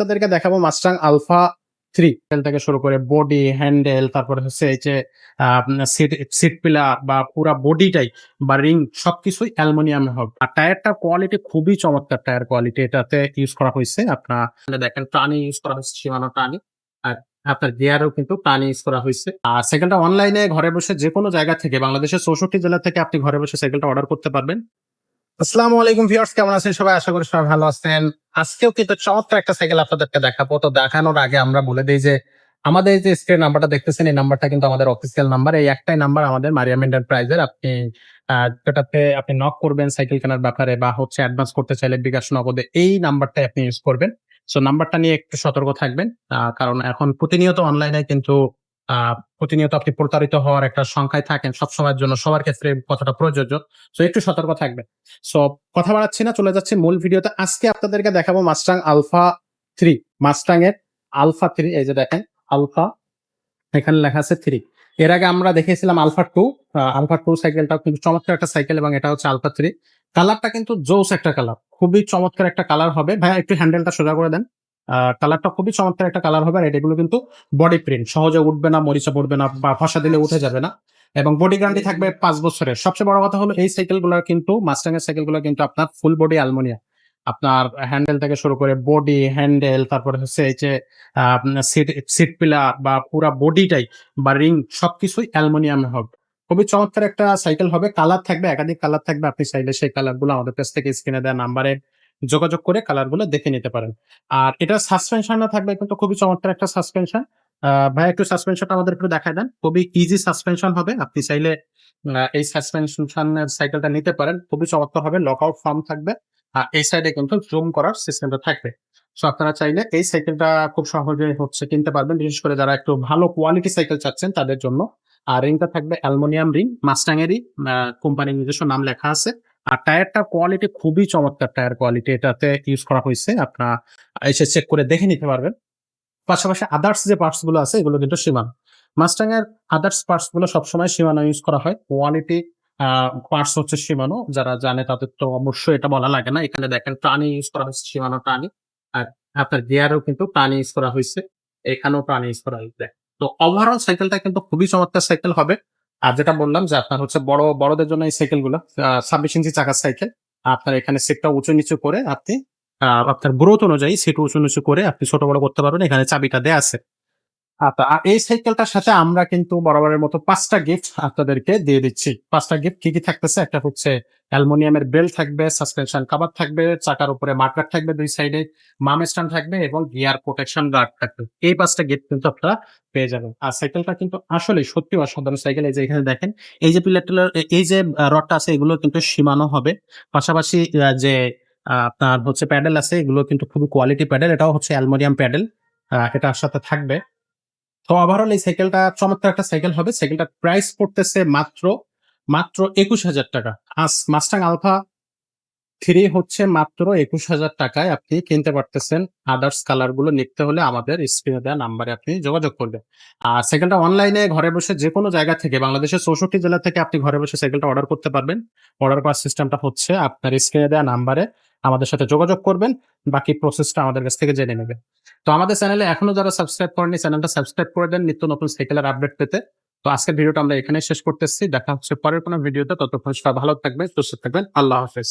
আপনাদেরকে দেখাবো Mustang alpha three থেকে শুরু করে বডি হ্যান্ডেল তারপরে হচ্ছে এই যে সিট সিট পিলার বা পুরা বডিটাই বা রিং সবকিছুই অ্যালুমিনিয়ামে হবে। আর টায়ারটার কোয়ালিটি খুবই চমৎকার টায়ার কোয়ালিটি এটাতে ইউজ করা হয়েছে আপনার দেখেন টানি ইউজ করা হয়েছে, সীমানো টানি। আর আপনার গিয়ারও কিন্তু টানি ইউজ করা হয়েছে। আর সাইকেলটা অনলাইনে ঘরে বসে যে কোনো জায়গা থেকে, বাংলাদেশের চৌষট্টি জেলা থেকে আপনি ঘরে বসে সাইকেলটা অর্ডার করতে পারবেন। আসসালামু আলাইকুম ভিউয়ার্স, কেমন আছেন সবাই? আশা করি সবাই ভালো আছেন। আজকেও কিন্তু চমৎকার একটা সাইকেল আপনাদেরকে দেখাবো। তো দেখানোর আগে আমরা বলে দিই যে, আমাদের যে স্ক্রিন নাম্বারটা দেখতেছেন, এই নাম্বারটা কিন্তু আমাদের অফিসিয়াল নাম্বার। এই একটাই নাম্বার আমাদের মারিয়াম এন্টারপ্রাইজের আপনি যেটাতে আপনি নক করবেন সাইকেল কেনার ব্যাপারে বা হচ্ছে অ্যাডভান্স করতে চাইলে বিকাশ নগদে এই নাম্বারটাই আপনি ইউজ করবেন। সো নাম্বারটা নিয়ে একটু সতর্ক থাকবেন। কারণ এখন প্রতিনিয়ত অনলাইনে কিন্তু প্রতিনিয়ত আপনি প্রতারিত হওয়ার একটা সংখ্যায় থাকেন সবসময়ের জন্য। সবার ক্ষেত্রে কথাটা প্রযোজ্য। সো, একটু সতর্ক থাকবেন। সো, কথা বাড়াচ্ছি না, চলে যাচ্ছে মূল ভিডিওতে। আজকে আপনাদেরকে দেখাবো মাস্টাং আলফা থ্রি মাস্টাং এর আলফা থ্রি এই যে দেখেন আলফা এখানে লেখা আছে থ্রি এর আগে আমরা দেখেছিলাম আলফা টু আলফা টু সাইকেলটাও কিন্তু চমৎকার একটা সাইকেল এবং এটা হচ্ছে আলফা থ্রি কালারটা কিন্তু জোস একটা কালার খুবই চমৎকার একটা কালার হবে। ভাইয়া, একটু হ্যান্ডেলটা সোজা করে দেন। কালারটা খুবই চমৎকার একটা কালার হবে আর এগুলো কিন্তু বডি প্রিন্ট সহজে উঠবে না, মরিচা পড়বে না বা ফসা দিলে উঠে যাবে না। এবং বডি গ্যারান্টি থাকবে পাঁচ বছরের। সবচেয়ে বড় কথা হলো এই সাইকেলগুলো কিন্তু মাস্টাং এর সাইকেলগুলো কিন্তু আপনার ফুল বডি অ্যালমোনিয়া আপনার হ্যান্ডেল থেকে শুরু করে বডি হ্যান্ডেল তারপরে হচ্ছে এই যে সিট সিট পিলার বা পুরা বডিটাই বা রিং সবকিছুই অ্যালমোনিয়ামে হবে। খুবই চমৎকার একটা সাইকেল হবে। কালার থাকবে, একাধিক কালার থাকবে। আপনি চাইলে সেই কালারগুলো আমাদের কাছ থেকে স্ক্রিনে দেওয়া নাম্বারে যোগাযোগ করে কালারগুলো দেখে নিতে পারেন। আর এটা সাসপেনশনও থাকবে কিন্তু খুবই চমৎকার একটা সাসপেনশন ভাই, একটু সাসপেনশনটা আমাদের একটু দেখায় দেন। খুবই ইজি সাসপেনশন হবে। আপনি চাইলে এই সাসপেনশনের সাইকেলটা নিতে পারেন। খুবই চমৎকার হবে। লক আউট ফর্ম থাকবে। আর এই সাইডে কিন্তু জুম করার সিস্টেমটা থাকবে। সো আপনারা চাইলে এই সাইকেলটা খুব সহজে হচ্ছে কিনতে পারবেন। বিশেষ করে যারা একটু ভালো কোয়ালিটি সাইকেল চাচ্ছেন তাদের জন্য। আর রিংটা থাকবে অ্যালুমিনিয়াম রিং মাস্টাংয়েরই কোম্পানির নিজস্ব নাম লেখা আছে। আর টায়ারটার কোয়ালিটি খুবই চমৎকার টায়ার কোয়ালিটি এটাতে ইউজ করা হয়েছে। আপনারা এসে চেক করে দেখে নিতে পারবেন। পাশাপাশি আদার্স যে পার্টসগুলো আছে, এগুলো কিন্তু সীমানো। মাস্টাং এর আদার্স পার্টসগুলো সবসময় সীমানা ইউজ করা হয়। কোয়ালিটি পার্টস হচ্ছে সীমানো। যারা জানে তাদের তো অবশ্যই এটা বলা লাগে না। এখানে দেখেন প্রাণী ইউজ করা হয়েছে, সীমানো প্রাণী। আর আপনার গিয়ারও কিন্তু প্রাণী ইউজ করা হয়েছে। এখানেও প্রাণী ইউজ করা হয়েছে। তো ওভারঅল সাইকেলটা কিন্তু খুবই চমৎকার সাইকেল হবে। আর যেটা বললাম যে আপনার হচ্ছে বড়, বড়দের জন্য এই সাইকেলগুলো ছাব্বিশ ইঞ্চি চাকার সাইকেল আপনার এখানে সিটটা উঁচু নিচু করে আপনি আপনার গ্রোথ অনুযায়ী সিট উঁচু নিচু করে আপনি ছোট বড় করতে পারবেন, এখানে চাবিটা দেয়া আছে। আচ্ছা আর এই সাইকেলটার সাথে আমরা কিন্তু বরাবরের মতো পাঁচটা গিফট আপনাদেরকে দিয়ে দিচ্ছি। পাঁচটা গিফট কি কি থাকতেছে? একটা হচ্ছে অ্যালুমিনিয়ামের বেল থাকবে, সাসপেনশন কাভার থাকবে, চাকার উপরে মার্কার থাকবে দুই সাইডে মাম স্ট্যান্ড থাকবে এবং গিয়ার প্রোটেকশন গার্ড থাকবে। এই পাঁচটা গিফট কিন্তু আপনারা পেয়ে যাবেন। আর সাইকেলটা কিন্তু আসলে সত্যি অসাধারণ সাইকেল, এই যে এখানে দেখেন, এই যে পিলার টিলার এই যে রডটা আছে, এগুলো কিন্তু সীমানো হবে। পাশাপাশি যে আপনার হচ্ছে প্যাডেল আছে, এগুলো কিন্তু খুবই কোয়ালিটি প্যাডেল, এটাও হচ্ছে অ্যালুমিনিয়াম প্যাডেল এটার সাথে থাকবে। তো ওভারঅল এই সাইকেলটা চমৎকার একটা সাইকেল হবে। সাইকেলটার প্রাইস পড়তেছে মাত্র মাত্র একুশ হাজার টাকা। আস মাস্টাং আলফা থ্রি হচ্ছে মাত্র একুশ হাজার টাকায় আপনি কিনতে পারতেছেন। আদার্স কালারগুলো নিতে হলে আমাদের স্ক্রিনে দেওয়া নাম্বারে আপনি যোগাযোগ করবেন। আর সাইকেলটা অনলাইনে ঘরে বসে যে কোনো জায়গা থেকে, বাংলাদেশের চৌষট্টি জেলা থেকে আপনি ঘরে বসে সাইকেলটা অর্ডার করতে পারবেন। অর্ডার করার সিস্টেমটা হচ্ছে আপনার স্ক্রিনে দেওয়া নাম্বারে আমাদের সাথে যোগাযোগ করবেন। বাকি প্রসেসটা আমাদের কাছ থেকে জেনে নেবেন। তো আমাদের চ্যানেলে এখনও যারা সাবস্ক্রাইব করেনি চ্যানেলটা সাবস্ক্রাইব করে দেন নিত্য নতুন সাইকেলের আপডেট পেতে। তো আজকের ভিডিওটা আমরা এখানে শেষ করতেছি। দেখা হচ্ছে পরের কোনো ভিডিওতে ততক্ষণ সবাই ভালো থাকবেন, সুস্থ থাকবেন। আল্লাহ হাফেজ।